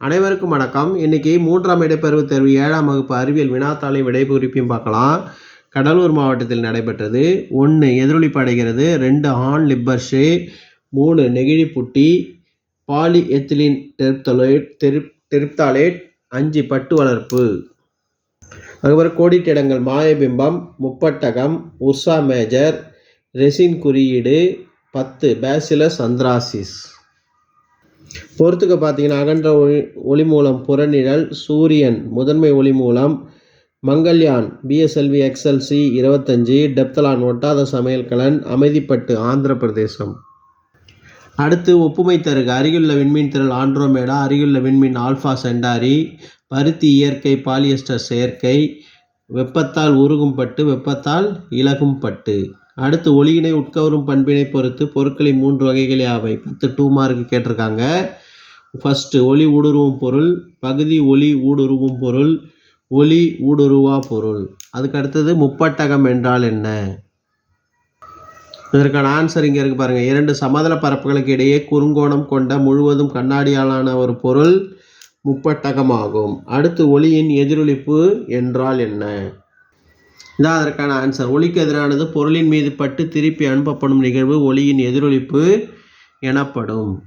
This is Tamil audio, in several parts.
அனைவருக்கும் வணக்கம். இன்னைக்கு மூன்றாம் இடைப்பருவத் தேர்வு ஏழாம் வகுப்பு அறிவியல் வினாத்தாளை விடைபுரிப்பையும் பார்க்கலாம். கடலூர் மாவட்டத்தில் நடைபெற்றது. ஒன்று எதிரொலிப்பு அடைகிறது ரெண்டு ஆண் லிப்பர்ஷு. மூணு நெகிழி புட்டி. பாலி எத்திலின் டெர்ப்தலேட் டெரிப் டெரிப்தாலேட். அஞ்சு பட்டு வளர்ப்பு. அதுக்கப்புறம் கோடிட்டிடங்கள் மாயபிம்பம் முப்பட்டகம் உர்சா மேஜர் ரெசின் குறியீடு பத்து பேசிலஸ் அந்த்ராசிஸ். பொறுத்துக்கு பார்த்தீங்கன்னா அகன்ற ஒளி ஒளி மூலம் புறநிழல் சூரியன் முதன்மை ஒளி மூலம் மங்கள்யான் பிஎஸ்எல்வி எக்ஸ்எல்சி இருபத்தஞ்சி டெப்தலான் ஒட்டாத சமையல்கலன் அமைதிப்பட்டு ஆந்திர பிரதேசம். அடுத்து ஒப்புமை தருக அருகிலுள்ள விண்மீன் திரள் ஆண்ட்ரோமேடா அருகிலுள்ள விண்மீன் ஆல்ஃபா சென்டாரி பருத்தி இயற்கை பாலியஸ்டர் செயற்கை வெப்பத்தால் உருகும் பட்டு வெப்பத்தால் இலகும் பட்டு. அடுத்து ஒளியினை உட்கவரும் பண்பினை பொறுத்து பொருட்களின் மூன்று வகைகள் யாவை பத்து டூ மார்க்கு கேட்டிருக்காங்க. ஃபஸ்ட்டு ஒளி ஊடுருவும் பொருள். பகுதி ஒளி ஊடுருவும் பொருள். ஒளி ஊடுருவா பொருள். அதுக்கு அடுத்தது முப்பட்டகம் என்றால் என்ன? இதற்கான ஆன்சர் இங்கே இருக்கு பாருங்கள் இரண்டு சமதள பரப்புகளுக்கு இடையே குறுங்கோணம் கொண்ட முழுவதும் கண்ணாடியாலான ஒரு பொருள் முப்பட்டகமாகும் அடுத்து ஒளியின் எதிரொலிப்பு என்றால் என்ன? இதான் அதற்கான ஆன்சர் ஒளிக்கு எதிரானது பொருளின் மீது பட்டு திருப்பி அனுப்பப்படும் நிகழ்வு ஒளியின் எதிரொலிப்பு எனப்படும்.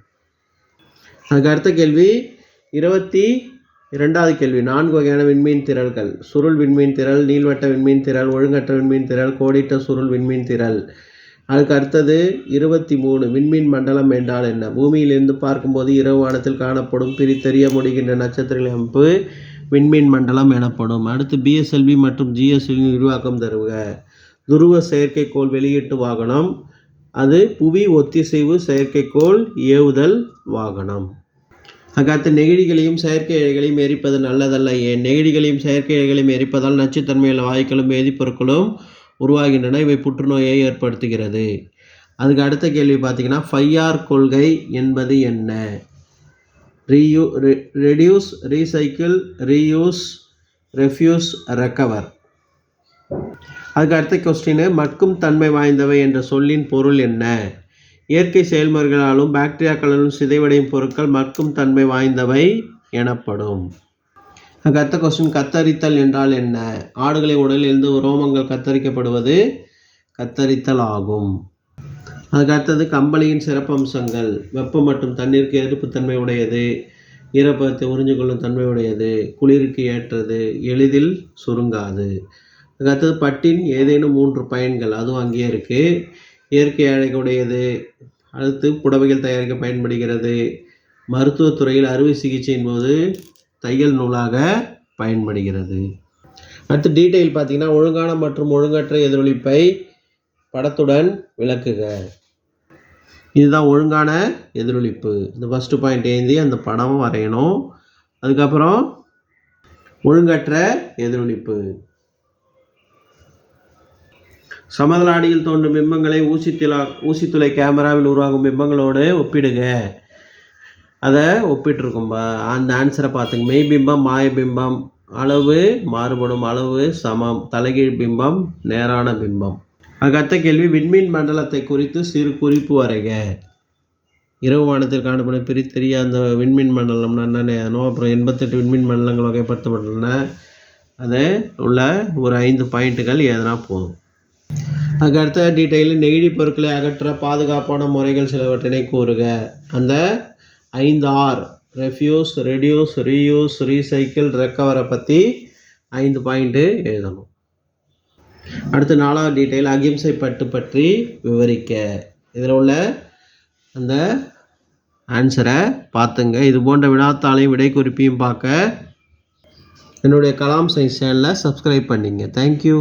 அதுக்கு அடுத்த கேள்வி. இருபத்தி இரண்டாவது கேள்வி. நான்கு வகையான விண்மீன் திரள்கள். சுருள் விண்மீன் திரள் நீள்வட்ட விண்மீன் திரள் ஒழுங்கற்ற விண்மீன் திரள் கோடிட்ட சுருள் விண்மீன் திரள். அதுக்கு அடுத்தது இருபத்தி மூணு. விண்மீன் மண்டலம் என்றால் என்ன? பூமியிலிருந்து பார்க்கும்போது இரவு வானத்தில் காணப்படும் பிரித்தறிய முடிகின்ற நட்சத்திரங்களின் அமைப்பு விண்மீன் மண்டலம் எனப்படும். அடுத்து பிஎஸ்எல்வி மற்றும் ஜிஎஸ்எல்வி விரிவாக்கம் தருக. துருவ செயற்கைக்கோள் வெளியீட்டு வாகனம். அது புவி ஒத்திசைவு செயற்கைக்கோள் ஏவுதல் வாகனம். அக்காத்து நெகிழிகளையும் செயற்கை இழைகளையும் எரிப்பது நல்லதல்ல. ஏன்? நெகிழிகளையும் செயற்கை இழைகளையும் எரிப்பதால் நச்சுத்தன்மையுள்ள வாயுக்களும் வேதிப்பொருட்களும் உருவாகின்றன. இவை புற்றுநோயை ஏற்படுத்துகிறது. அதுக்கு அடுத்த கேள்வி பார்த்தீங்கன்னா ஃபைஆர் கொள்கை என்பது என்ன? ரீயூ reduce recycle reuse refuse recover அதுக்கு அடுத்த கொஸ்டின் மட்கும் தன்மை வாய்ந்தவை என்ற சொல்லின் பொருள் என்ன? இயற்கை செயல்முறைகளாலும் பாக்டீரியாக்களாலும் சிதைவடையும் பொருட்கள் மட்கும் தன்மை வாய்ந்தவை எனப்படும். அதுக்கு அடுத்த கொஸ்டின் கத்தரித்தல் என்றால் என்ன? ஆடுகளின் உடலிலிருந்து ரோமங்கள் கத்தரிக்கப்படுவது கத்தரித்தல் ஆகும் அதுக்கு அடுத்தது கம்பளியின் சிறப்பம்சங்கள். வெப்பம் மற்றும் தண்ணீருக்கு எதிர்ப்புத்தன்மை உடையது ஈரப்பதத்தை உறிஞ்சு கொள்ளும் தன்மை உடையது குளிருக்கு ஏற்றது எளிதில் சுருங்காது. அதுக்கு அடுத்தது பட்டின் ஏதேனும் மூன்று பயன்கள் அதுவும் அங்கேயே இருக்குது இயற்கை அழகுடையது அடுத்து புடவைகள் தயாரிக்க பயன்படுகிறது. மருத்துவத்துறையில் அறுவை சிகிச்சையின் போது தையல் நூலாக பயன்படுகிறது. அடுத்து டீட்டெயில் பார்த்தீங்கன்னா ஒழுங்கான மற்றும் ஒழுங்கற்ற எதிரொலிப்பை படத்துடன் விளக்குக. இதுதான் ஒழுங்கான எதிரொலிப்பு. இந்த ஃபஸ்ட்டு பாயிண்ட் ஏந்தி அந்த படம் வரையணும். அதுக்கப்புறம் ஒழுங்கற்ற எதிரொலிப்பு. சமதளாடியில் தோன்றும் பிம்பங்களை ஊசித்துலா ஊசித்துளை கேமராவில் உருவாகும் பிம்பங்களோடு ஒப்பிடுங்க. அதை ஒப்பிட்டிருக்கும்பா அந்த ஆன்சரை பார்த்துங்க. மெய் பிம்பம் மாய பிம்பம் அளவு மாறுபடும் அளவு சமம். தலைகீழ் பிம்பம் நேரான பிம்பம். அதுக்கடுத்த கேள்வி விண்மீன் மண்டலத்தை குறித்து சிறு குறிப்பு வரைக. இரவு வானத்தில் காணப்படும் பிரித்தெரிய அந்த விண்மீன் மண்டலம்னா என்னென்ன அப்புறம் எண்பத்தெட்டு விண்மீன் மண்டலங்கள் வகைப்படுத்தப்பட்டுள்ளன. அதை உள்ள ஒரு ஐந்து பாயிண்ட்டுகள் எதனா போதும். அதுக்கு அடுத்த நெகிழி பொருட்களை அகற்ற பாதுகாப்பான முறைகள் சிலவற்றினை கூறுக. அந்த ஐந்து R refuse reduce reuse recycle ரெக்கவரை பற்றி ஐந்து பாயிண்ட்டு எழுதணும். அடுத்து நாலாவது டீட்டெயில் அகிம்சை பட்டு பற்றி விவரிக்க. இதில் உள்ள அந்த ஆன்சரை பார்த்துங்க. இது போன்ற வினாத்தாளையும் விடை குறிப்பையும் பார்க்க என்னுடைய கலாம் சயின்ஸ் சேனலை சப்ஸ்கிரைப் பண்ணிங்க. Thank you